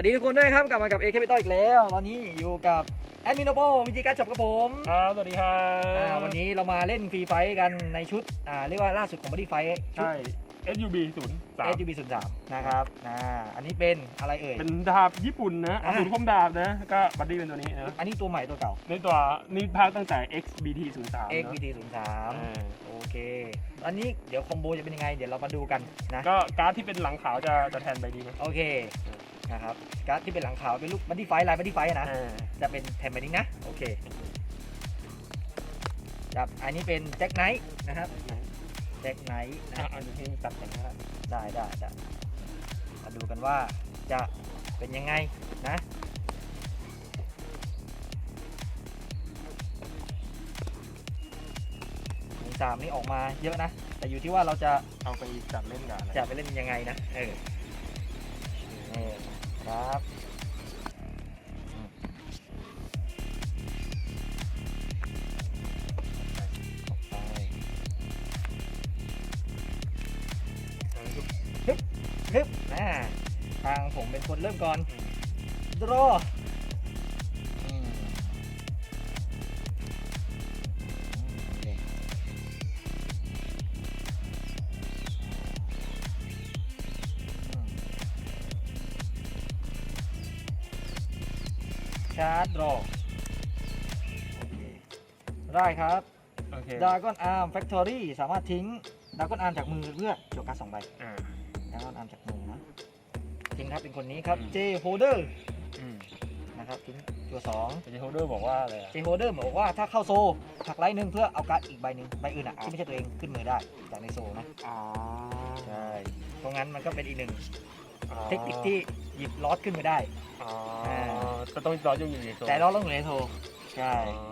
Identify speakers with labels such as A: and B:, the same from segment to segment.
A: สวัสดีทุกคนด้วยครับกลับมากับเอ a ค i ิตออีกแล้วตอนนี้อยู่กับแอดมินโนโบวิจิการจบกับผม
B: ครับสวัสดีครั
A: อ่า
B: บ
A: วันนี้เรามาเล่นฟรีไฟท์กันในชุดอ่าเรียกว่าล่าสุดของบอดี้ไฟท์ชุด
B: ใช่ SUB ศูนย์สาม
A: SUB 0 3นะครับอ่าอันนี้เป็นอะไรเอ่ย
B: เป็นดาบญี่ปุ่นนะ
A: อ่า
B: ศูนย์คมดาบนะ ก็บัดดี้เป็นตัวนี้นะ
A: อันนี้ตัวใหม่ตัวเก่า
B: ในตัวนี่ภาคตั้งแต่ XBT ศูนย์สาม
A: XVT 0
B: อ่า
A: 3โอเค อันนี้เดี๋ยวคอมโบจะเป็นยังไง เดี๋ยวเรามาดูกันนะ
B: ก็การ์ดที่เป็นหลังขาวจะจะแทนใบนี้ไหม
A: โอเค นะครับการ์ดที่เป็นหลังขาวเป็นลูกบัดดี้ไฟท์ลายบัดดี้ไฟท์นะ
B: อ่า
A: จะเป็นแทนแบบนี้นะ โอเคครับอันนี้เป็นแจ็คไนท์นะครับแจ็คไนท์นะ
B: อะอันนี้ตัดแต่งนะครับ
A: ได้ได้ได้มาดูกันว่าจะเป็นยังไงนะหนึ่งสามนี่ออกมาเยอะนะ แต่อยู่ที่ว่าเราจะ
B: เอาไปจัดเล่นกัน
A: จะไปเล่นยังไงนะ เออเออ ครับฮึบฮึบนะทางผมเป็นคนเริ่มก่อน รอ ชาร์จรอโอเคได้ครับ
B: โอเค
A: ด r a ก้อนอาร์มแฟคทอรี่สามารถทิ้งด r a ก้อนอาร์มจากมือเพื่อโจกการดสองใบ
B: อ่า
A: ด r a ก้อนอาร์มจากมือนะทิ้งครับเป็นคนนี้ครับ
B: อืม
A: เจโฮเดอร์
B: อืม
A: นะครับทิ้งตัวสอง
B: เจโฮเดอร์บอกว่าอะไรอะ
A: เจโฮเดอร์บอกว่าถ้าเข้าโซผลักไลท์หนึ่งเพื่อเอาการ์ดอีกใบหนึ่งใบอื่นอะที่ไม่ใช่ตัวเองขึ้นมือได้จากในโซนะ
B: อ๋อ
A: ใช่เพราะงั้นมันก็เป็นอีกหนึ่ง
B: อ๋อ
A: เทคนิคที่หยิบลอสขึ้นมือได้
B: อ๋อจะต้องรอยุ่งอยู่ในโซน
A: แต่ลอสต้องอยู่ในโซใช่
B: อ๋อ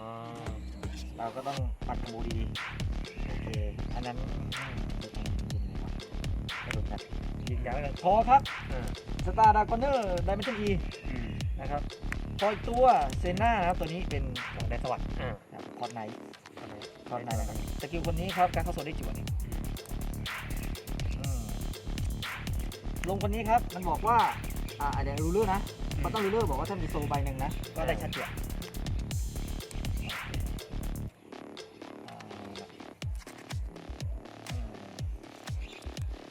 A: เราก็ต้องปัดคอมโบดีๆโอเคอันนั้นอืมเดี๋ยวยิงเลยวะกระโดดนัดยิงยาวไปเลยพอครับ
B: อ่า
A: สตาร์ดากอนเนอร์ไดเมนชั่นอี
B: อืม
A: นะครับพออีกตัวเซน่านะครับตัวนี้เป็นของแดนสวัสดิ์
B: อ่า
A: นะครับคอร์ดไนท์
B: อะไร
A: คอร์ดไนท์นะครับสกิลคนนี้ครับการเข้าโซนได้จวดเนี่ยอื ลงคนนี้ครับมันบอกว่า อ่าเดี๋ยวรูเลอร์นะมันต้องรูเลอร์บอกว่าถ้ามีโซใบหนึ่งนะ ก็ได้ชัดเจน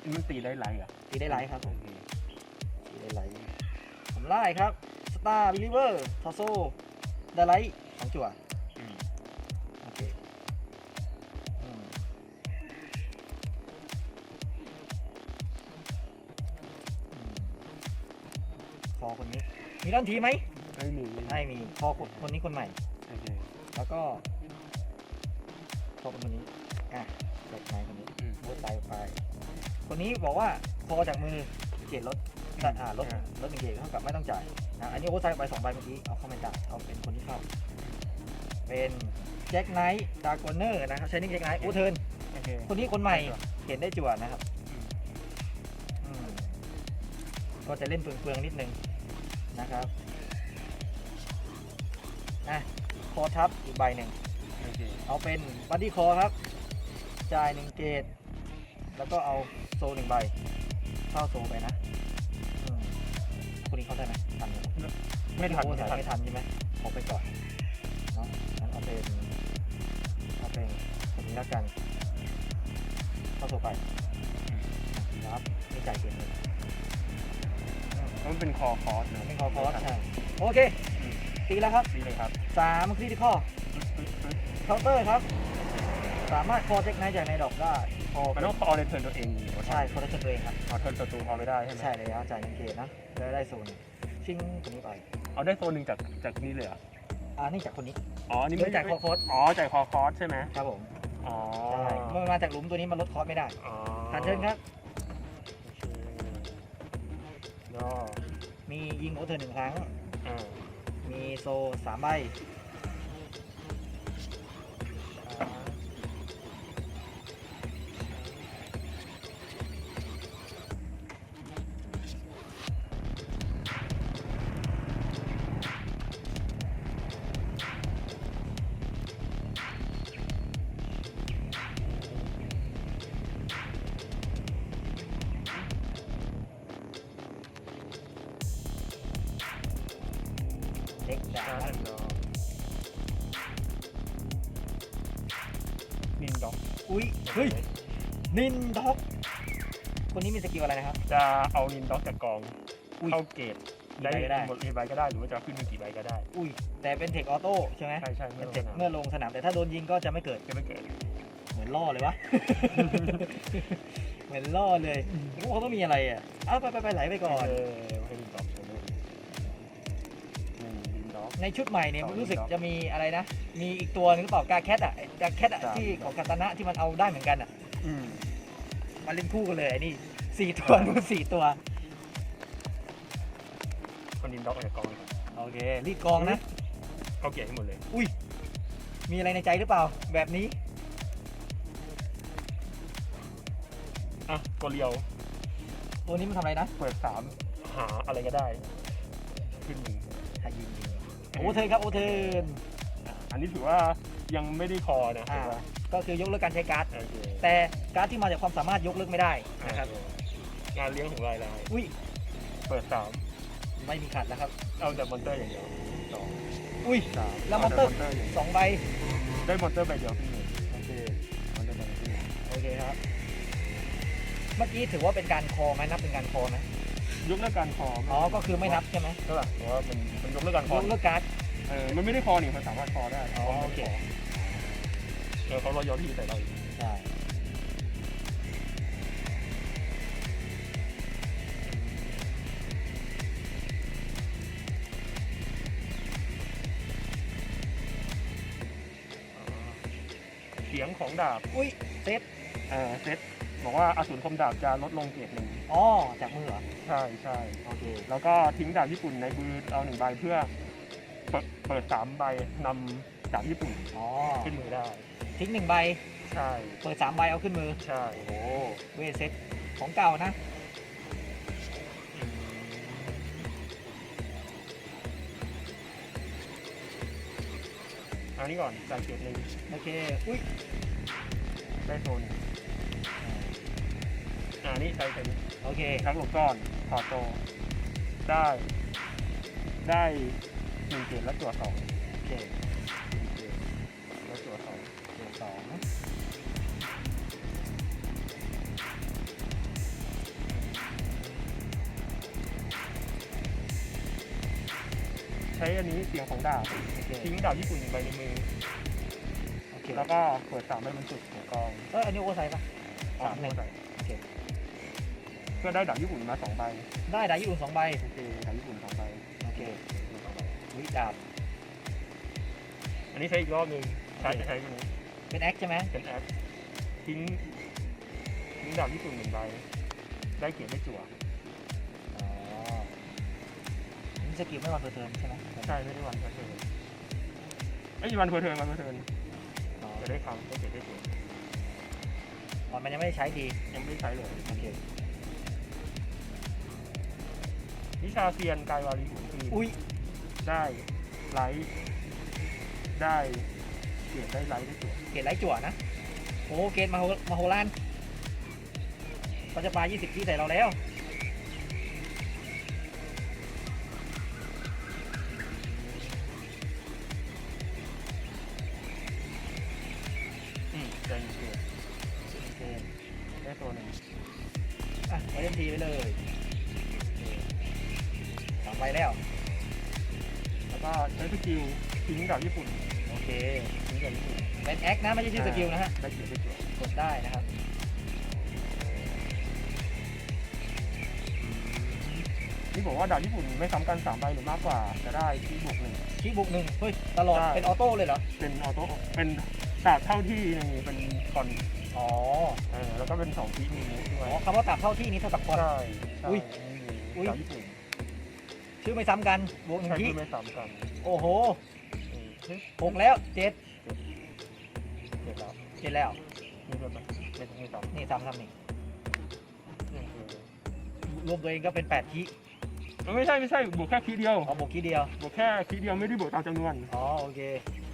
A: อืม
B: มันตีได้ไรอะ
A: ตีได้ไลท์ครับผมตีได้ไลท์ผมไล่ครับสตาร์บิลิเวอร์ทอโซได้ไลท์สองจั่ว
B: มี
A: ด้านทีไหม
B: ไม่มี
A: ไม่มีคอคนคนนี้คนใหม่
B: โอเค
A: แล้วก็คอคนนี้อะเด็กนายคนนี้
B: อืม
A: โอ้ตายไป คนนี้บอกว่าคอจากมือเกรดลดตัดอ่าลด
B: อ่า
A: ลดหนึ่งเกรดเท่ากับไม่ต้องจ่ายนะอันนี้โอ้ตายไปสองใบเมื่อกี้เอาเข้าไม่จ่ายเอาเป็นคนที่เข้า เป็นแจ็คไนท์ดากอนเนอร์นะครับใช้นิ่งแจ็คไนท์โอ้เทิร์น
B: โอเค
A: คนนี้คนใหม่เห็นได้จั่วนะครับ
B: อืม
A: อืมก็จะเล่นเปลืองๆนิดนึง นะครับอะคอทับอีกใบหนึ่ง
B: โอเค
A: เอาเป็นบัดดี้คอครับ จ่ายหนึ่งเกต แล้วก็เอาโซหนึ่งใบ เข้าโซไปนะอืมคนนี้เข้าได้ไหมทันไหม
B: ไม่ทัน
A: โอ้
B: ไม่
A: สาย
B: ทัน
A: ไม่ทันใช่ไหมขอไปก่อนเนาะงั้นเอาเป็นเอาเป็นคนนี้แล้วกัน เข้าโซไปครับไม่จ่ายเกตเลย
B: เพราะ มันเป็นคอคอร์สนะ
A: ไม่ขอคอร์สใช่โอเค ตีแล้วครับ
B: ดีเลยครับ
A: สามคริติคอเคาน์เตอร์ครับ สามารถคอเจ็คไนท์จากในดอกได้คอ
B: มันต้องคอในเทิร์นตัวเองอยู่
A: ใช่คอได้ตัวเองครับ
B: เอาเทิร์นศัตรูคอไม่ได้ใช่ไหม
A: ใช่เลยครับจ่ายหนึ่งเกตนะแล้วได้โซนชิงคนนี้ไป
B: เอาได้โซนหนึ่งจากจากนี่เลยเหรอ
A: อ่านี่จากคนนี้
B: อ๋ออันนี่
A: เดี๋ยวจ่ายคอคอร์ส
B: อ๋อจ่ายคอคอร์สใช่ไหม
A: ครับผม
B: อ๋อ
A: ใช่เมื่อมันมาจากหลุมตัวนี้มันลดคอร์สไม่ได้
B: อ๋อ
A: ผ่านเชิญครับ ก็มียิงโอเทอร์หนึ่งครั้ง
B: อ่า
A: มีโซสามใบ อุ้ยเฮ้ยนินด็อกคนนี้มีสกิลอะไรนะครับ
B: จะเอานินด็อกจากกอง
A: อุ้ย
B: เข้าเกตได้
A: กี่ใบก็ได้
B: หมดกี่ใบก็ได้หรือว่าจะขึ้นมีกี่ใบก็ได้
A: อุ้ย แต่เป็นเทคออโต้ใช่ไหม
B: ใช่ใช่
A: เป็
B: เมื่อนล
A: เท
B: ง
A: ค
B: สนาม
A: เมื่อลงสนามแต่ถ้าโดนยิงก็จะไม่เกิด
B: จะไม่เกิด
A: เหมือนล่อเลยวะ เหมือนล่อเลยพวกเขาต้องมีอะไรอะเอาไปไปไปไหลไปก่อน
B: เออให้นินด็อกตัวนี้หนึ่งนินด็อก
A: ในชุดใหม่เนี่ย
B: สอง
A: รู้สึก
B: ดอก
A: จะมีอะไรนะ มีอีกตัวนึงหรือเปล่ากาแคทอะกาแคทอะ
B: สาม
A: ที่ของกาตานะที่มันเอาได้เหมือนกันอะ
B: อืม
A: มาเล่นคู่กันเลยไอ้นี่สี่ตัวนู่นสี่ตัว
B: คนนินด็อกออกจากกองก่อน
A: โอเครีดกองนะ
B: เข้าเกตให้หมดเลย
A: มีอะไรในใจหรือเปล่า แบบนี้
B: อะตัวเรียว
A: ตัวนี้มันทำอะไรนะ
B: เปิดสามหาอะไรก็ได้ ขึ้นหนึ่ง
A: หายิงยิงโอเทิร์นครับโอเทิร์น
B: อะอันนี้ถือว่ายังไม่ได้คอนะ
A: อ่า
B: ถือว่า
A: ก็คือยกเลิกการใช้การ์ด
B: โอเค
A: แต่การ์ดที่มาจากความสามารถยกเลิกไม่ได้นะครับ
B: โอเคงานเลี้ยงของรายราย
A: อุ้ย
B: เปิดสาม
A: ไม่มีขัดแล้วครับ
B: เอาแต่มอนเตอร์อย่างเดียวสอง
A: อุ้ย
B: สาม
A: แล้วมอนเตอร์า
B: แต่อย่างเดียว
A: สองใบ
B: ได้มอนเตอร์ใบเดียวขึ้นหนึ่งโอเคมอนเตอร์ใบเดียวขึ้นหนึ่ง
A: โอเคครับ เมื่อกี้ถือว่าเป็นการคอไหมนับเป็นการคอไหม
B: ยกเลิกการคอ
A: อ๋อก็คือไม่นับใช่ไหม
B: ใช่ป่ะเพราะว่ามันมันยกเลิกการค
A: ย
B: อก
A: เลิกการ์ด
B: เออมันไม่ได้คอนี่มันสามารถคอได้
A: อ๋อโอเค
B: เออเขารอยอที่ใส่เราอีก
A: ใช่
B: เสียงของดาบ
A: อุ้ยเซต
B: เออเซตบอกว่าอสูรคมดาบจะลดลงเกรดหนึ่ง
A: อ๋อจากมือเหรอ
B: ใช่ใช่
A: โอเค
B: แล้วก็ทิ้งดาบญี่ปุ่นในมือเราหนึ่งใบเพื่อ เปิดเปิดสามใบนำดาบญี่ปุ่น
A: อ๋อ
B: ขึ้นมือได้
A: ทิ้งหนึ่งใบ
B: ใช่
A: เปิดสามใบเอาขึ้นมือ
B: ใช่
A: โอ้โหเวทเซตของเก่านะ
B: อืมอันนี้ก่อนจ่ายเกรดหนึ่ง
A: โอเค อุ้ย
B: ได้โซนอ่านี่ใช้เป็น
A: โอเค
B: นักหลบซ่อนถอดโต ได้ ได้ หนึ่งเกรดและตัวสอง
A: โอเค
B: หนึ่งเกรดและตัวสอง
A: เดี๋ยวสอง
B: ใช้อันนี้เสียงของดาบ
A: โอเค
B: ทิ้งดาบญี่ปุ่นหนึ่งใบในมือ
A: โอเค
B: แล้วก็เปิดสามใบบนสุดของกอง
A: เอออันนี้โอเวอร์ไซส์ปะสามหนึ่ง
B: ใส่
A: โอเค
B: เพื่อได้ดาบญี่ปุ่นมาสองใบ
A: ได้ดาบญี่ปุ่นสองใบ
B: โอเคดาบญี่ปุ่นสองใบ
A: โอเค
B: สองใบ
A: อุ้ยดาบ
B: อันนี้ใช้อีกรอบหนึ่งใช้ใช้อันนี้
A: เป็นแอคใช่ไหม
B: เป็นแอคทิ้งทิ้งดาบญี่ปุ่นหนึ่งใบได้เกียรติได้จั่ว
A: อ๋อนี่สกิลไม่วันเปิดเทอมใช่ไหม
B: ใช่ไม่ได้วันเพอร์เทิร์นไอ้ยวันเพอร์เทิร์นวันเพอร์เทิร์น
A: อ๋อ
B: จะได้คำได้เกียรติได้จั่ว
A: อ๋อมันยังไม่ได้ใช้ดี
B: ยังไม่ได้ใช้เลย
A: โอเค
B: วิชาเซียนกายวารีหุ่นคือ
A: อุ้ย
B: ได้ไลท์ได้เกียรติได้ไลท์ได้จั่ว
A: เกตไลท์จั่วนะ โอ้เกตมาโฮมาโฮลานเขาจะปา20ที่ใส่เราแล้ว
B: ดาบญี่ปุ่น
A: ไม่
B: ซ้ำกันสามใบหรือมากกว่าจะได้ที่บวกหนึ่ง
A: คีย์บุกหนึ่งเฮ้ยตลอด
B: ใช่
A: เป็นออโต้เลยเหรอ
B: เป็นออโต้เป็นดาบเท่าที่หนึ่งเป็นคอน
A: อ๋อ
B: เออแล้วก็เป็นสองทีมีมูฟด้วย
A: อ๋อคำว่าตับเท่าที่นี้เท่ากับคอน
B: ใช่ใช่
A: อุ๊ย
B: นี่
A: อุ๊ย
B: ดาบญี่ปุ่น
A: ชื่อไม่ซ้ำกันบวกหนึ่ง
B: ใช้
A: ที่
B: ที่ไม่ซ้ำกัน
A: โอ้โห
B: เออเฮ้ย
A: หกแล้วเจ็ด
B: เสร็จแล้ว
A: เจ็ดแล้ว
B: นี่เป็นแบบไม่ไม่ซ้ำ
A: นี่ซ้ำซ้ำนี่
B: เออเออ
A: รวมตัวเองก็เป็นแปดที่
B: ไม่ใช่ไม่ใช่บวกแค่คีย์เดียว
A: อ๋อบวกคีย์เดียว
B: บวกแค่คีย์เดียวไม่ได้บวกตามจำนวน
A: อ๋อโอเค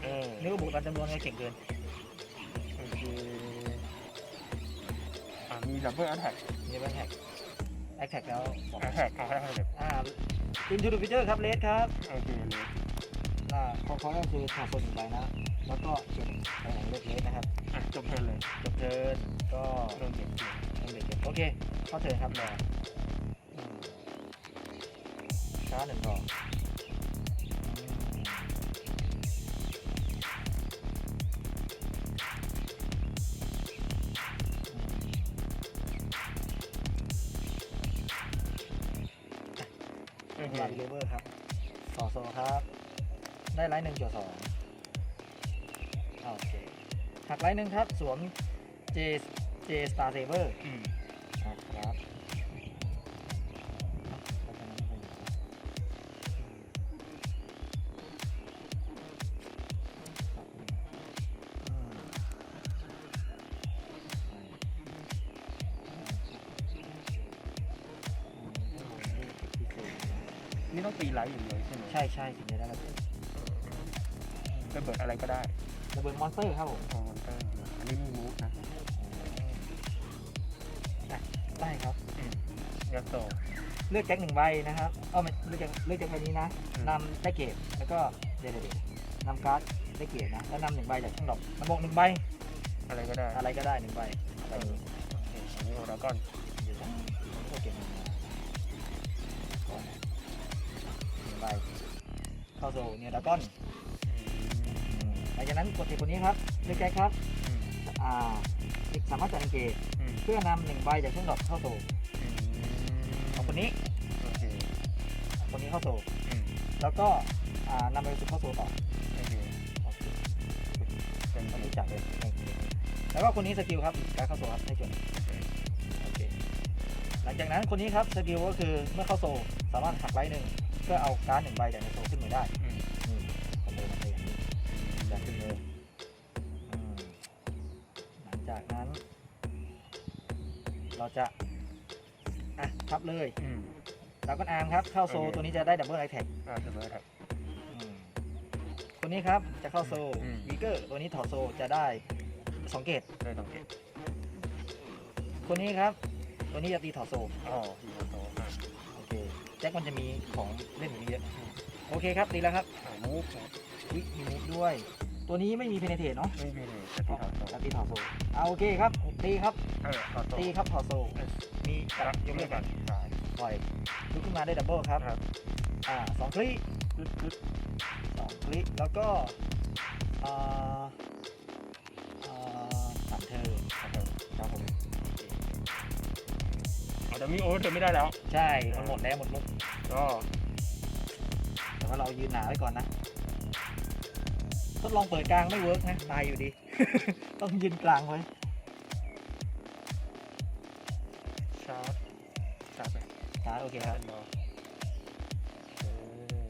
B: เออ
A: นึกว่าบวกตามจำนวนก็เก่งเกิน
B: โอเคอ่ามีดับเบิลแอทแทก
A: นี่เป็นแท็กแอคแท็กแล้วบอก
B: แอทแทกเอาให้ให้เลย
A: อ่าอินทูดูฟิเจอร์ครับเลสครับ
B: โอเคเลย
A: อ่าคอคอก็คือขาดส่วนหนึ่งใบนะ แล้วก็เก็บไปไหนเล็กๆนะครับ
B: อะจบเพลินเลย
A: จบเทิร์นก็
B: โดนเก็บเกี่ยว
A: ลงเด็กเก็บโอเคเข้าเทิร์นครับรออืม ช้าหนึ่งดอกอืมอืม
B: โอเค
A: ลาบิเลเวอร์ครับสองโซครับ ได้ไลท์หนึ่งจดสองโอเคหักไลท์หนึ่งครับ สวม J J Star Saber
B: อืม
A: นะครับ ม
B: นี่ต้องตีไลท์อย่างเดียวใช่ไหม
A: ใช่ใช่ถึงจะได้ระเบิด
B: ระเบิดอะไรก็ได้
A: ระเบิดมอนสเตอร์ครับผม
B: อ๋อมันก็อันนี้มีมูฟนะ
A: อะได้ครับ
B: ยัดโต
A: เลือกแจ็คหนึ่งใบนะครับ เออไม่เลือกแจ็คเลือกแจ็คใบนี้นะ
B: อืม
A: นำได้เกรดแล้วก็เดี๋ยวเดี๋ยวเดี๋ยวนำการ์ดได้เกรดนะ แล้วนำหนึ่งใบจากช่องดอกมันบอกหนึ่งใบ
B: อะไรก็ได้
A: อะไรก็ได้หนึ่งใบใบนี้
B: โอเคอันนี้โอดากอน
A: เดี๋ยวจะโอเคมา เข้าโซ่เนียดากอนหลังจากนั้นกดเทคคนนี้ครับเลือกแจ็คครับ
B: อืม
A: อ่าสามารถจัดเกรด
B: อืม
A: เพื่อนำหนึ่งใบจากช่องดอกเข้าโซ่
B: อืม
A: เอาคนนี้
B: โอเค
A: เอาคนนี้เข้าโซ่แล้วก็อ่านำไปสู่เข้าโซ่ต่อ
B: โอเค
A: เป็
B: น
A: อัน
B: อัน
A: นี้
B: นี้
A: จับเลยแล้วก็คนนี้สกิลครับการเข้าโซ่ครับให้จดโอเคหลังจากนั้นคนนี้ครับสกิลก็คือเมื่อเข้าโซ่สามารถหักไลท์หนึ่ง เพื่อเอาการ์ดหนึ่งใบจากในโซ่ขึ้นมือได้
B: อืม
A: นี่คนเลยมาเลยอย่างนี้จากขึ้นมืออืมหลังจากนั้น เราจะ อะทับเลย
B: อืม
A: ดาวก้อนอาร์มครับ เข้าโซ่
B: โอเค
A: ตัวนี้จะได้ดับเบิลไอแท็ก
B: อ่าเสมอครับ
A: คนนี้ครับจะเข้าโซ่
B: อืม
A: วีเกอร์ตัวนี้ถอดโซ่จะได้สองเกต
B: ได้สองเกต
A: คนนี้ครับ ตัวนี้จะตีถอดโซ่
B: อ๋อมีโอโตอ่า
A: จ็คมันจะมีของเล่นอย่างนี้เยอะโอเคครับตีแล้วครับ
B: อ่ามูฟ
A: วิมีมุกด้วย ตัวนี้ไม่มีเพนเทตเนาะ
B: ไม่มีเลยแต่ที่ถอดโต
A: จะตีถอดโซ่เอาโอเคครับตีครับ
B: เออถอดโต
A: ตีครับถอดโซ่มี
B: ครั
A: จั
B: บบย
A: ย
B: ก
A: ก
B: เลิ
A: เลิ
B: ก
A: ก
B: กั
A: กันน
B: ตาย
A: ปล่อยลุกขึ้นมาได้ดับเบิลครับ
B: ครับ
A: อ่าสองคลิก
B: กึดกึด
A: สองคลิกแล้วก็อ่าอ่าสามเธอ
B: ครับ
A: ครับผม
B: อ๋อแต่มีโอเวอร์เทอร์ไม่ได้แล้ว
A: ใช่ มันหมดแล้วหมดมุก
B: ก็
A: แต่ว่าเรายืนหนาไว้ก่อนนะ ทดลองเปิดกลางไม่เวิร์กนะตายอยู่ดี ต้องยืนกลางไว้
B: ชาร์จ ชาร์จไป
A: ชาร์จโอเคครับ
B: รอเออ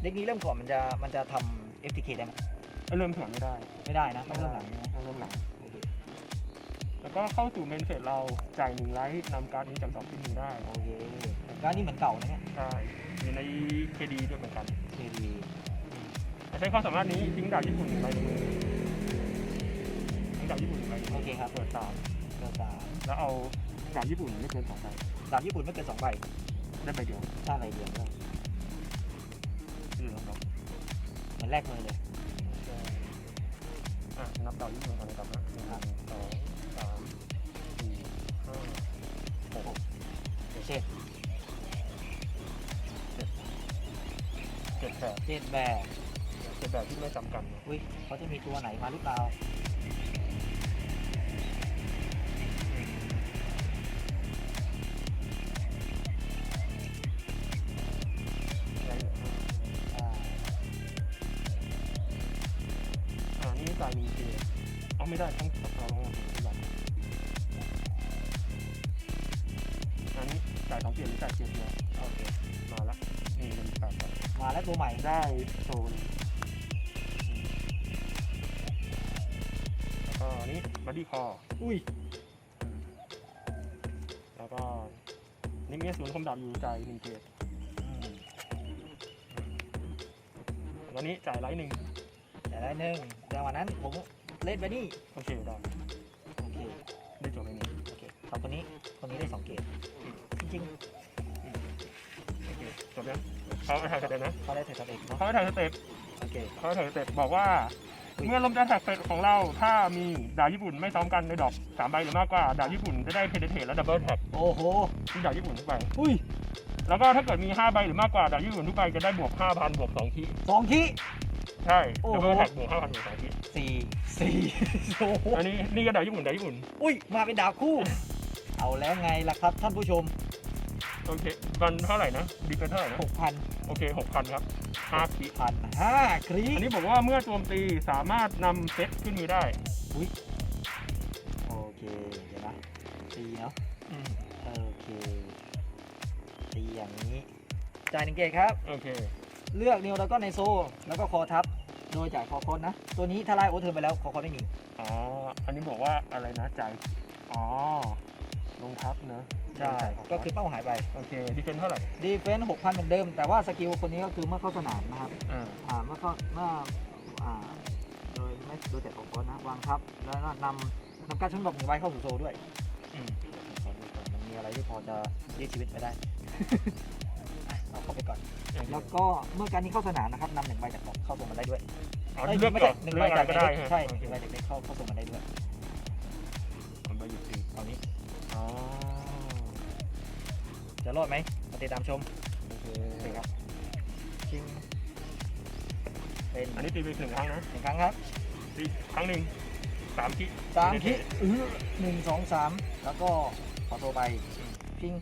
A: เด็กนี้เริ่มก่อนมันจะมันจะทำ FTK ได้ไหม
B: เริ่มแข่งไม่ได้
A: ไม่ได้นะต้องเริ่มหลังนะ
B: ต้องเริ่มหลัง
A: โอเค
B: แล้วก็เข้าสู่เมนเฟสเราจ่ายหนึ่งไลท์นำการ์ดนี้จากสองที่มือได้
A: โอเคการดนี่เหมือนเก่านะเนี่ย
B: ใช่อยู่ในเคดีด้วยเหมือนกัน
A: เคดี
B: ใช้ความสามารถนี้ทิ้งดาบญี่ปุ่นหนึ่งใบในมือทิ้งดาบญี่ปุ่นหนึ่งใบในมื
A: โอเคครับ
B: เปิดตาม
A: เกิดจาก
B: แล้วเอาดาบญี่ปุ่นไม่เกินสองใบ
A: ดาบญี่ปุ่นไม่เกินสองใบ
B: ได้ใบเดียว
A: ชาติอะไรเดียวด้วย
B: คือลอง
A: เหมือนแรกมือเลย
B: อะ นับดาบญี่ปุ่นก่อนเลยครับนะหนึ่งสองสามสี่ห้าหก
A: เจ็ด
B: เจ็ดแปด
A: เจ็ดแบบ
B: เจ็ดแบบที่ไม่จำกัดนะ
A: อุ้ยเขาจะมีตัวไหนมาหรือเปล่าา
B: ยสองเกมหรือจ่ายเกมเดียว
A: โอเค
B: มาละนี่เป็นแบบ
A: มาแล้วตัวใหม่
B: ได้โซนแล้วก็อันนี้บัดดี้คอ
A: อุ้ย
B: แล้วก็นี่มีศูนย์คมดาบอยู่จ่ายหนึ่งเกม
A: อืม
B: แล้วนี้จ่ายไลท์หนึ่ง
A: แต่ได้หนึ่งแต่วันนั้นผมเล่นไปนี่
B: โอเคได้
A: โอเค
B: ได้จบเลยนี้
A: โอเคเอาคนนี้คนนี้ได้สองเกม จริง
B: โอเคจบยังเขาถ่ายสเต็ปนะ
A: เขาได้เทคสเต็ปเนาะ
B: เขาถ่ายสเต็ป
A: โอเค
B: เขาถ่ายสเต็ปบอกว่า
A: อุ๊ย
B: เมื่อลมจะแท็กเฟสของเรา ถ้ามีดาวญี่ปุ่นไม่ซ้อมกันในดอกสามใบหรือมากกว่าดาวญี่ปุ่นจะได้เพนเทและดับเบิลแท็ก
A: โอ้โห
B: ที่ดาวญี่ปุ่นทุกใบ
A: อุ้ย
B: แล้วก็ถ้าเกิดมี5ใบหรือมากกว่าดาวญี่ปุ่นทุกใบจะได้บวก5,000บวก2ที
A: สองที่
B: ใช่
A: โอ้โห
B: ดับเบิลแท็กบวก5,000บวก2ที
A: สี่สี่โอ้โห
B: อันนี้นี่ก็ดาวญี่ปุ่นดาวญี่ปุ่น
A: อุ้ยมาเป็นดาวคู่ เอาแล้วไงล่ะครับท่านผู้ชม
B: โอเคมันเท่าไหร่นะดีเป็นเท่าไหร่นะ
A: 6,000
B: โอเค6,000ครับ5ที
A: พันห้าครี
B: อันนี้บอกว่าเมื่อโจมตีสามารถนำเซตขึ้นมือได้
A: โอเค เดี๋ยวนะตีเนาะ
B: อืม
A: โอเคตีอย่างนี้ จ่ายหนึ่งเกตครับ
B: โอเค
A: เลือกนิวแล้วก็ในโซ แล้วก็คอทับ โดยจ่ายคอคอนนะ ตัวนี้ถ้าไล่โอเทิร์นไปแล้วคอคอนไม่มี
B: อ๋ออันนี้บอกว่าอะไรนะจ่ายอ๋อ ลงทับเนอะ
A: ใช่ก็คือเป้าหายไป
B: โอเคดีเป็นเท่าไหร่
A: ดีเฟนซ์6,000เหมือนเดิม แต่ว่าสกิลคนนี้ก็คือเมื่อเข้าสนามนะครับ
B: อ่า
A: อ่าเมื่อเข้าเมื่ออ่าโดยไม่โดยแต่ของคอนนะวางทับแล้วก็นำนำการชั้นบอกหนึ่งใบเข้าสู่โซด้วย
B: อืม
A: ขอดูก่อนมันมีอะไรที่พอจะเรียกชีวิตไปได้ อะเอาเข้าไปก่อน แล้วก็เมื่อการนี้เข้าสนามนะครับนำหนึ่งใบจากของเข้าส่งมาได้ด้วย
B: อ๋อ
A: เอ้ย
B: เลือก
A: ไม่
B: ก่
A: ใช่
B: อน
A: หนึ่ง
B: เลื
A: ใบ
B: อกอะไร
A: จาก
B: ก็
A: เด็
B: ได้
A: ก
B: ฮะ
A: ใช่ห
B: โอ
A: นึ่ง
B: เค
A: ใบจากเด็กเข้าเข้าส่งมาได้ด้วย จะรอดไหมมาติดตามชม
B: โอเค
A: โอเคครับชิงเป็น
B: อันนี้ตีไปหนึ่งครั้งนะ
A: หนึ่งครั้งครับ
B: ตีครั้งหนึ่งสามที
A: สามคิอื้อหนึ่งสองสามแล้วก็ขอโทรไปพิง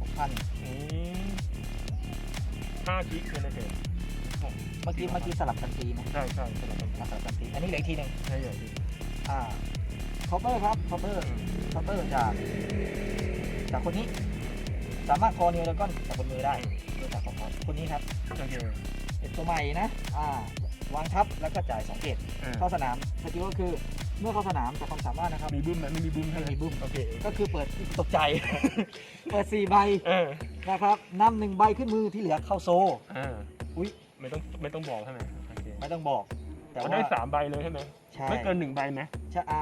A: หกพัน
B: อืมห้าทีเป็นอะไร
A: เมื่อกี้เมื่อกี้สลับกันตีนะ
B: ใช่ใช่สลับกัน
A: สลับกันตีอันนี้เหลืออกทีหนึ่ง
B: ใช่ใหญ่ดี
A: อ่าค อปเปอร์ครับคอปเปอร์เคาน์เตอร์จากจากคนนี้ สามารถคอนิวแล้วก็จากบนมือได้โดยจากของเขาคนนี้ครับ
B: โอเค
A: เป็นตัวใหม่นะอ่าวางทับแล้วก็จ่ายสองเกต
B: อ่า
A: เข้าสนามสกิลก็คือเมื่อเข้าสนามจากความสามารถนะครับ
B: มีบึ้มไหมไม่มีบึ้มใช่ไห
A: ไม่มีบึ้ม
B: โอเค
A: ก็คือเปิดตกใจ เปิดสี่ใบ
B: เออ
A: นะครับนำหนึ่งใบขึ้นมือที่เหลือเข้าโซ
B: อ่า
A: อุ๊ย
B: ไม่ต้องไม่ต้องบอกใช่ไหมโอเค
A: ไม่ต้องบอก แต่
B: มัน
A: ว่า
B: ได้สามใบเลยใช่ไหม
A: ใช่
B: ไม่เกินหนึ่งใบไหม
A: ใช่อ่า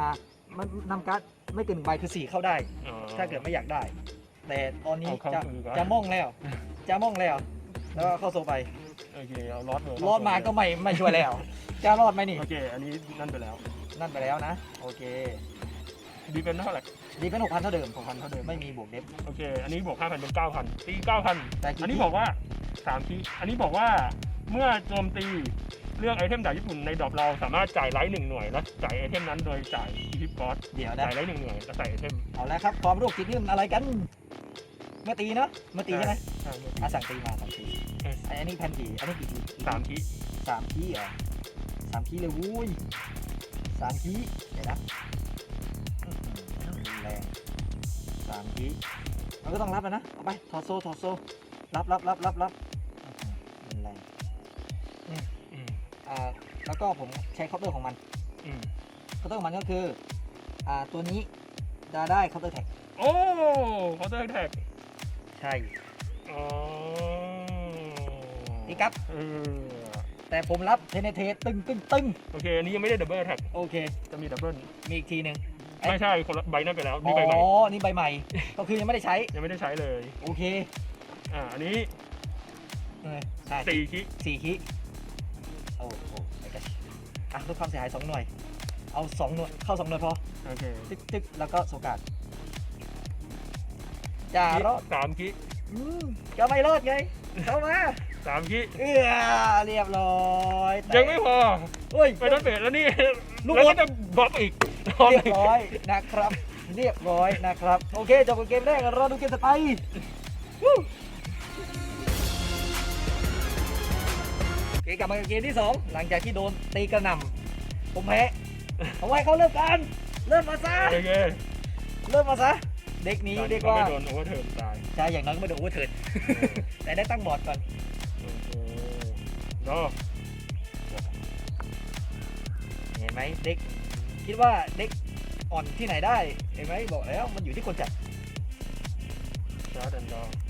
A: มันนำการ์ดไม่เกินหนึ่งใบคือสี่เข้าได้
B: อ๋อ
A: ถ้าเกิดไม่อยากได้ แต่ตอนนี้
B: เอาเข้า
A: จะ
B: มือก่อน
A: จะม่องแล้ว จะม่องแล้ว แล้วก็เข้าโซไป
B: โอเคเอาลอดเลย
A: รอดมาก็ไม่ไม่ช่วยแล้ว จะรอดไหมนี่
B: โอเค อันนี้นั่นไปแล้ว
A: นั่นไปแล้วนะ โอเค
B: ดีเป็นเท่าไหร่
A: ดีเป็นหกพันเท่าเดิม
B: หกพันเท่าเดิม
A: ไม่มีบวกเด็บ
B: โอเค อันนี้บวกห้าพันเป็นเก้าพันตีเก้าพัน
A: แต่กี่
B: อันนี้บอกว่าสามทีอันนี้บอกว่าเมื่อโจมตี เลือกไอเทมดาบญี่ปุ่นในดรอปเราสามารถจ่ายไลท์หนึ่งหน่วยแล้วจ่ายไอเทมนั้นโดยจ่ายอีพิปกอส
A: เดี๋ยวนะ
B: จ่ายไลท์หนึ่งหน่วยแล้วใส่ไอเทม
A: เอาแล้วครับความรู้จิตนี่มันอะไรกัน เมื่อตีเนาะเมื่อตีใช่ไหม
B: ใช่
A: อะสั่งตีมาสั่งตี
B: เออ
A: อันนี้แผ่นกี่อันนี้กี่ที
B: สามที
A: สามทีเหรอสามทีเลยวุ้ยสามทีเดี๋ยวนะอื้อหือรุนแรงสามทีมันก็ต้องรับแล้วนะเอาไปถอดโซ่ถอดโซ่รับรับรับรับรับอื้อหือรุนแรง
B: อืม
A: อ่าแล้วก็ผมใช้เคาน์เตอร์ของมัน
B: อืม
A: เคาน์เตอร์ของมันก็คืออ่าตัวนี้จะได้เคาน์เตอร์แท็ก
B: โอ้เขาเตอร์แท็ก
A: ใช่
B: อ๋อ
A: นี่ครับ
B: เออ
A: แต่ผมรับเทเนเทตึงตึงตึง
B: โอเค อันนี้ยังไม่ได้ดับเบิลแท็ก
A: โอเค
B: จะมีดับเบิล
A: มีอีกทีหนึ่งเอ๊ะ
B: ไม่ใช่คนละใบนั่นไปแล้ว
A: อ๋
B: นี่ใบใหม่
A: อนี่ใบใหม่ ก็คือยังไม่ได้ใช้
B: ยังไม่ได้ใช้เลย
A: โอเค
B: อ่าอันนี้
A: เออใช่
B: สี่คิ
A: สี่คิโอ้โหไม่กระอะลดความเสียหายสองหน่วย เอาสองหน่วยเข้าสองหน่วยพอ
B: โอเค
A: ตึกตึกแล้วก็โซกาดจ่ารอด
B: สามคิ
A: อืมจะไม่รอดไง เข้ามา
B: สามคิ
A: เอื้อเรียบร้อยแต่
B: ยังไม่พอ
A: เฮ้ย
B: ไปรถเบรแล้วนี่
A: ลูก
B: แล้ว
A: บอ
B: ก็
A: ล
B: จะบล็อกอีก
A: เรียบร้อยนะครับ เรียบร้อยนะครับ โอเคจบกับเกมแรกรอดูเกมต่อไป กลับมากับเกมที่ 2 หลังจากที่โดนตีกระหน่ำผมแพ้ผมให้เขาเริ่มกันเริ่มมาซะ
B: โอเค
A: เริ่มมาซะเด็กนี้
B: ตอน
A: เรี
B: นี้
A: ยก
B: ก็
A: ว่า
B: ไม่โดนโอเวอร์เทิร์นตาย
A: ใช่อย่างน้อยก็ไม่โดนโอเวอร์เทิร์นแต่ได้ตั้งบอร์ดก่อน
B: โอเคก็
A: เห็นไหมเด็กคิดว่าเด็กอ่อนที่ไหนได้ เห็นไหมบอกแล้วมันอยู่ที่คนจัด
B: ชาร์ดแอนด์ดออั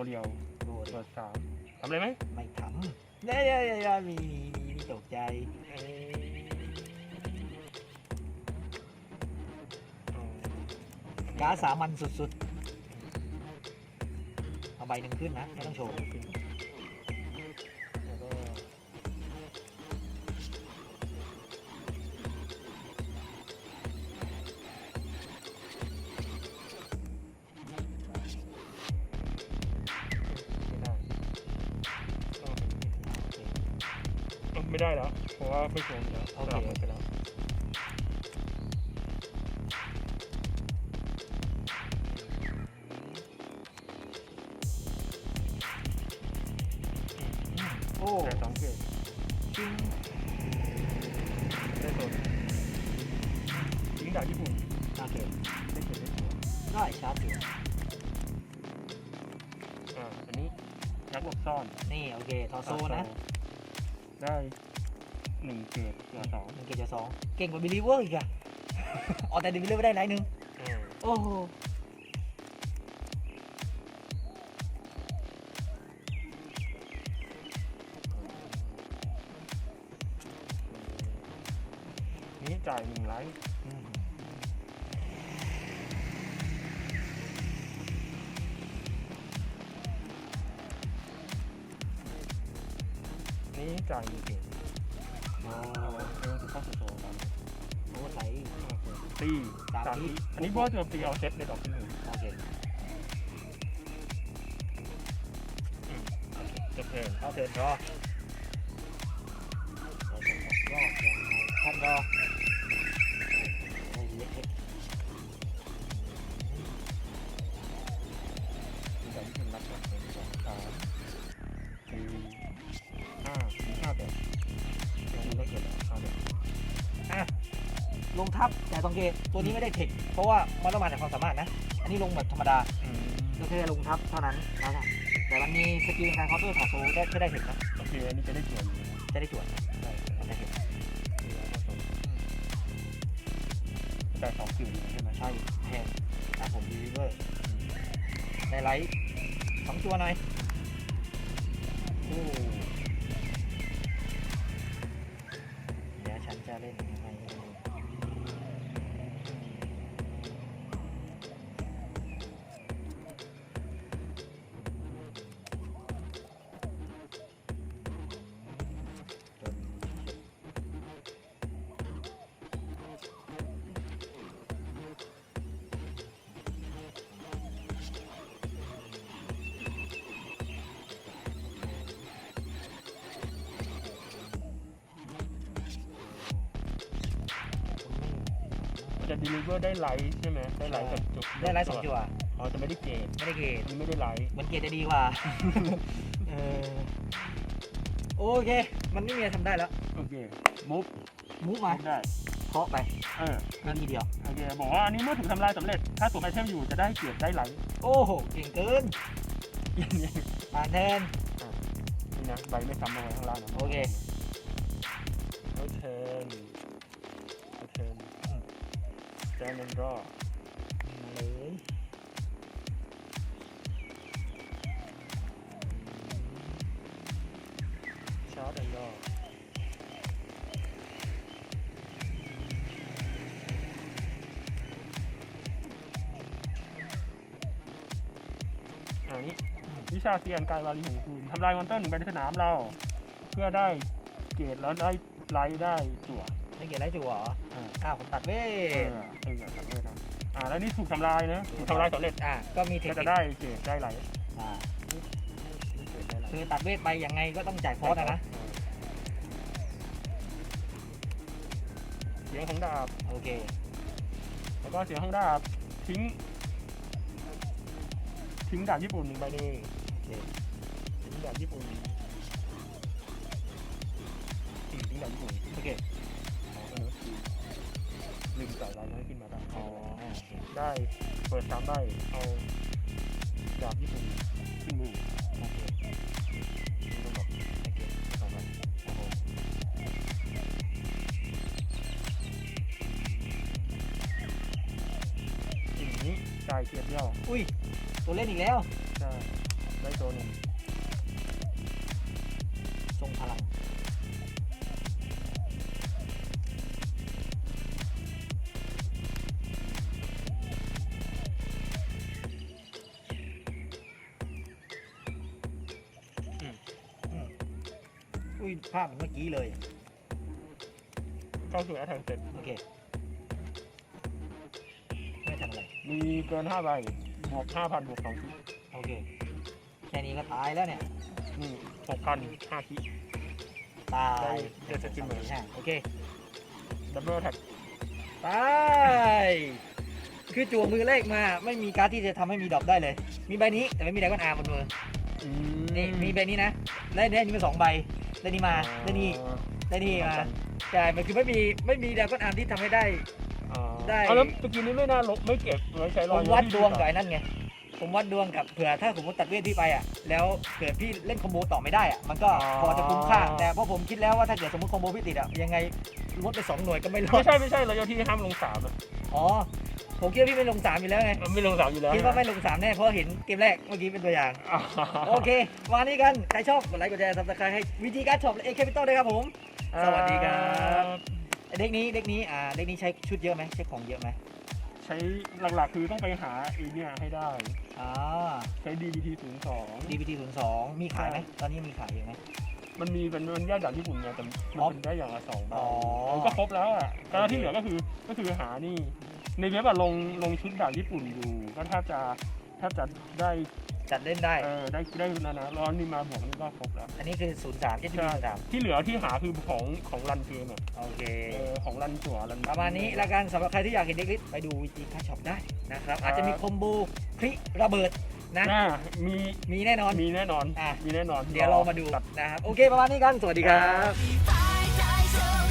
B: โกเรียว
A: ดูดิ
B: เปิดสามทำอะไรไหม
A: ไม่ทำเนี่ยเนี่ยเนี่ยมีมีมีมีตกใจ
B: เอ้ยเอา
A: การดสามัญสุดๆ เอาใบหนึ่งขึ้นนะ ไม่ต้องโชว์
B: แล้ว ไม่ได้แล้วเพราะว่าไม่สวมแล้ว
A: โอเค
B: สลับหมดไปแล้ว เก่
A: ง
B: กว่าบิ
A: ลิเวอร์อีกอะอ๋อแต่บิลิเวอร์ไม่ได้ไรหนึ่ง
B: อ่า
A: โอ้โห
B: นี่จ่ายหนึ่งไลท์
A: อืม
B: นี่จ่ายหนึ่งเกต
A: โอ้
B: เอาเรื่องเข้าสู่โซนแล้ว
A: โหใส่
B: ตี
A: สาม
B: สาม
A: ที
B: ทีอันนี้บอสโจมตีเอาเซตในดอกที่หนึ่ง
A: โอเค
B: จบเพลิน
A: เอาเถิดรอเนี้
B: ไม่
A: ได้เทคเพราะว่ามันต้องมาจากความสามารถนะ อันนี้ลงแบบธรรมดา
B: อืม
A: ก็แค่ลงทับเท่านั้นนะครับแต่มันมีสกิลการเคาน์เตอร์ถอดโซได้ก็ได้เห็นนะ
B: โอเคอันนี้จะได้จวนอยู่นะ
A: จะได้จวดนะได้ก็ได้เห็น
B: แต่สองคิวอยู่ใช่ไหม
A: ใช่แทนอะผมดีเวอร์ในไลท์สองตัวหน่อยโอ้ จะ
B: deliver ได้ไลท์ใช่ไหมได้ไลท์กับจุด
A: ได้ไลท์สองจั่ว
B: อ๋อจะไม่ได้เกต
A: ไม่ได้เกต
B: อันนี้ไม่ได้ไลท์
A: เหมือนเกตจะดีกว่าเออโอเค มันไม่มีอะไรทำได้แล้ว
B: โอเคมุฟ
A: มูฟมา
B: ได้
A: เคาะไป
B: เออ
A: นาทีเดียว
B: โอเคบอกว่าอันนี้เมื่อถูกทำลายสำเร็จ ถ้าสวมไอเทมอยู่จะได้เกียรติได้ไลท์
A: โอ้โหเก่งเกิน
B: นี่
A: ผ่านแทน
B: นะใบไม่ซ้ำมาไว้ข้างล่างนะ
A: โอเค
B: เขาเทิร์นเขาเทิร์น จนันรอ
A: เลย
B: ชาร์ดแอนรออันนี้วิชาเซียนกายวารีของคุณทำลายมอนเตอร์หนึ่งใบในสนามเรา เพื่อได้เกรดแล้วได้ไลท์ได้จั่ว
A: ไม่เกตไรจั่วเหรอ
B: อ่า
A: อ้าวผมตัดเว้ย
B: เออเออทำได้นะอ่าแล้วนี่ถูกทำลายนะถูกทำลายสำเร็จ
A: อะก็มีเทค
B: ก็
A: นิ
B: จะ
A: ค
B: ได้เกรดได้ไลท์
A: อ่า
B: เกรดได้ไลท์
A: คือตัดเวทไปยังไงก็ต้องจ่ายคอร์สอะนะ
B: เสียงของดาบ
A: โอเค
B: แล้วก็เสียงของดาบทิ้ง ทิ้งดาบญี่ปุ่นหนึ่งใบหนึ่ง
A: โอเค
B: ทิ้งดาบญี่ปุ่นอืมทิ้งดาบญี่ปุ่น
A: โอเค
B: อ๋อเออคือ ลืมจ่ายรายน้อยขึ้นมาได้
A: อ๋อโอเค
B: ได้เปิดสามใบเอาดาบญี่ปุ่นขึ้นมือ
A: โอเค
B: ต้องบอก
A: โอเค
B: สองใบ
A: ครับผม
B: ทีนี้จ่ายเกียร์เดียว
A: อุ้ยตัวเล่นอีกแล้ว
B: ใช่ได้ตัวหนึ่ง
A: ทรงพลัง ภาพเหมือนเมื่อกี้เลย
B: เข้าสู่แอทแทงเสร็จ
A: โอเค ไม่ทำอะไร
B: มีเกินห้าใบบวกห้าพันบวกสองที
A: โอเคแค่นี้ก็ตายแล้วเนี่ย
B: นี่หกพันห้าที
A: ตาย
B: ได้เจ็ดสกิลเหมือน
A: ใช่โอเค
B: ดับเบิลแท็ก
A: ตายคือจั่วมือแรกมา ไม่มีการ์ดที่จะทำให้มีดรอปได้เลย มีใบนี้แต่ไม่มีไดกอนอาร์บนมือ นี่มีใบนี้นะได้ได้นี่มาสองใบได้นี่มาได้นี่ได้นี่มาใช่มันคือไม่มีไม่มีไดกอนอาร์ที่ทำให้ได้ ได้
B: เอาแล้วเมื่อกี้นี้ไม่น่าลบไม่เก็บไว้ใช้ร
A: ผ
B: อย
A: มวัดดวงกับไอ้นั่นไง ผมวัดดวงกับเผื่อถ้าผมตัดเวทพี่ไปอะ แล้วเผื่อพี่เล่นคอมโบต่อไม่ได้อะ มันก็พอจะคุ้มค่า แต่เพราะผมคิดแล้วว่าถ้าเกิดสมมติคอมโบพี่ติดอะยังไงลดไปสองหน่วยก็ไม่รอ
B: ไม่
A: ด
B: ใช่ไม่ใช่เราที่ห้ามลงสามอะ
A: อ๋อ ผมคิดว่าพี่ไม่ลงสามอยู่แล้วไง
B: มันไม่ลงสามอยู่แล้ว
A: คิดว่าไม่ลงสามแน่เพราะเห็นเกมแรกเมื่อกี้เป็นตัวอย่าง
B: อ่า
A: โอเคมานี่กันใครชอบกดไลค์กดแชร์ซับสไครต์ให้วิธีการช็อปและเอเคปิตอลด้วยครับผม สวัสดีครับเด็กนี้เด็กนี้อ่าเด็กนี้ใช้ชุดเยอะไหมใช้ของเยอะไหม
B: ใช้หลักๆคือต้องไปหาไอเนี่ยให้ได้
A: อ่า
B: ใช้ DBT 0 2
A: DBT 0 2มีขายไหมตอนนี้มีขายอยู่ไหม
B: มันมีเป็นมันแยกจากญี่ปุ่นไงแต่มัน
A: อ๋อ
B: เป็นได้อย่างละสองใบ
A: อ๋อ
B: มันก็ครบแล้วอะแต่ที่เหลือก็คือก็คือหานี่ ในเว็บอะลงลงชุดดาบญี่ปุ่นอยู่ก็แทบจะแทบจะได้
A: จัดเล่นได้
B: เออได้ได้นะนะร้อนนี่มาบอกนี่ก็ครบแล้ว
A: อันนี้คือ0 3 SDB 0 3
B: ที่เหลือที่หาคือของของรันเกมอะ
A: โอเค
B: เออของรันจั่วรัน
A: ประมาณนี้ละกันสำหรับใครที่อยากเห็นเด็กลิสไปดูวิธีการช็อปได้นะครับอาจจะมีคอมโบคลิระเบิดนะ
B: น่ามี
A: มีแน่นอน
B: มีแน่นอน
A: อะ
B: มีแน่นอน
A: เดี๋ยวเรามาดูนะครับโอเคประมาณนี้กันสวัสดีครับ
C: Bye.